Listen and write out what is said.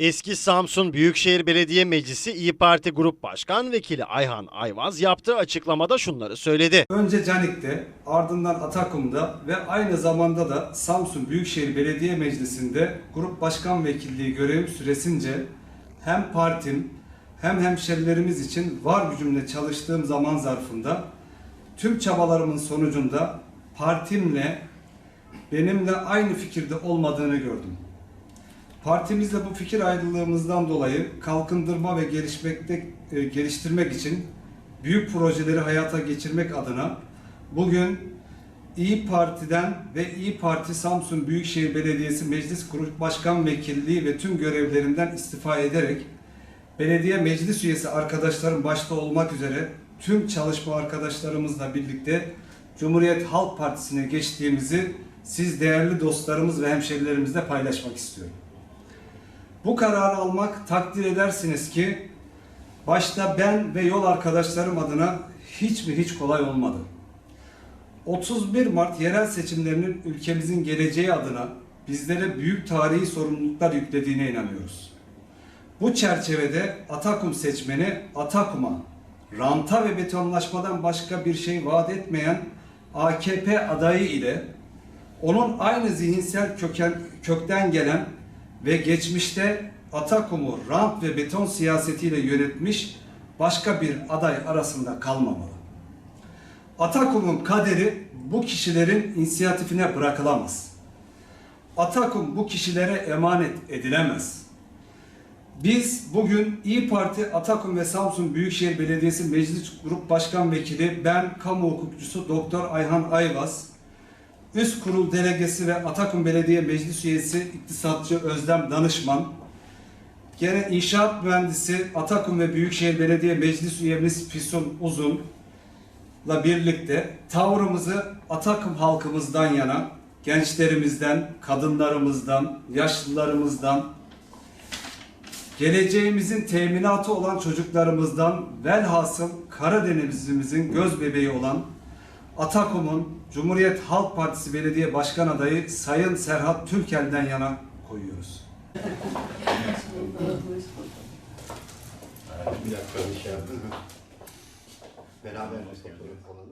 Eski Samsun Büyükşehir Belediye Meclisi İyi Parti Grup Başkan Vekili Ayhan Ayvaz yaptığı açıklamada şunları söyledi. Önce Canik'te, ardından Atakum'da ve aynı zamanda da Samsun Büyükşehir Belediye Meclisi'nde grup başkan vekilliği görevim süresince hem partim hem hemşerilerimiz için var gücümle çalıştığım zaman zarfında tüm çabalarımın sonucunda partimle benimle aynı fikirde olmadığını gördüm. Partimizle bu fikir ayrılığımızdan dolayı kalkındırma ve gelişmekte, e, geliştirmek için büyük projeleri hayata geçirmek adına bugün İyi Parti'den ve İyi Parti Samsun Büyükşehir Belediyesi Meclis Grup Başkan Vekilliği ve tüm görevlerinden istifa ederek belediye meclis üyesi arkadaşlarım başta olmak üzere tüm çalışma arkadaşlarımızla birlikte Cumhuriyet Halk Partisi'ne geçtiğimizi siz değerli dostlarımız ve hemşerilerimizle paylaşmak istiyorum. Bu kararı almak takdir edersiniz ki başta ben ve yol arkadaşlarım adına hiç mi hiç kolay olmadı. 31 Mart yerel seçimlerinin ülkemizin geleceği adına bizlere büyük tarihi sorumluluklar yüklediğine inanıyoruz. Bu çerçevede Atakum seçmeni Atakum'a ranta ve betonlaşmadan başka bir şey vaat etmeyen AKP adayı ile onun aynı zihinsel köken, kökten gelen ve geçmişte Atakum'u rant ve beton siyasetiyle yönetmiş başka bir aday arasında kalmamalı. Atakum'un kaderi bu kişilerin inisiyatifine bırakılamaz. Atakum bu kişilere emanet edilemez. Biz bugün İyi Parti Atakum ve Samsun Büyükşehir Belediyesi Meclis Grup Başkan Vekili ben kamu hukukçusu Doktor Ayhan Ayvaz, Üst Kurul Delegesi ve Atakum Belediye Meclis Üyesi İktisatçı Özlem Danışman, gene İnşaat Mühendisi Atakum ve Büyükşehir Belediye Meclis Üyemiz Füsun Uzun'la birlikte tavrımızı Atakum halkımızdan yana, gençlerimizden, kadınlarımızdan, yaşlılarımızdan, geleceğimizin teminatı olan çocuklarımızdan velhasıl Karadenizimizin göz bebeği olan Atakum'un Cumhuriyet Halk Partisi Belediye Başkan Adayı Sayın Serhat Türkel'den yana koyuyoruz. Bir dakika bir şey yaptın. Beraber fotoğraf alalım.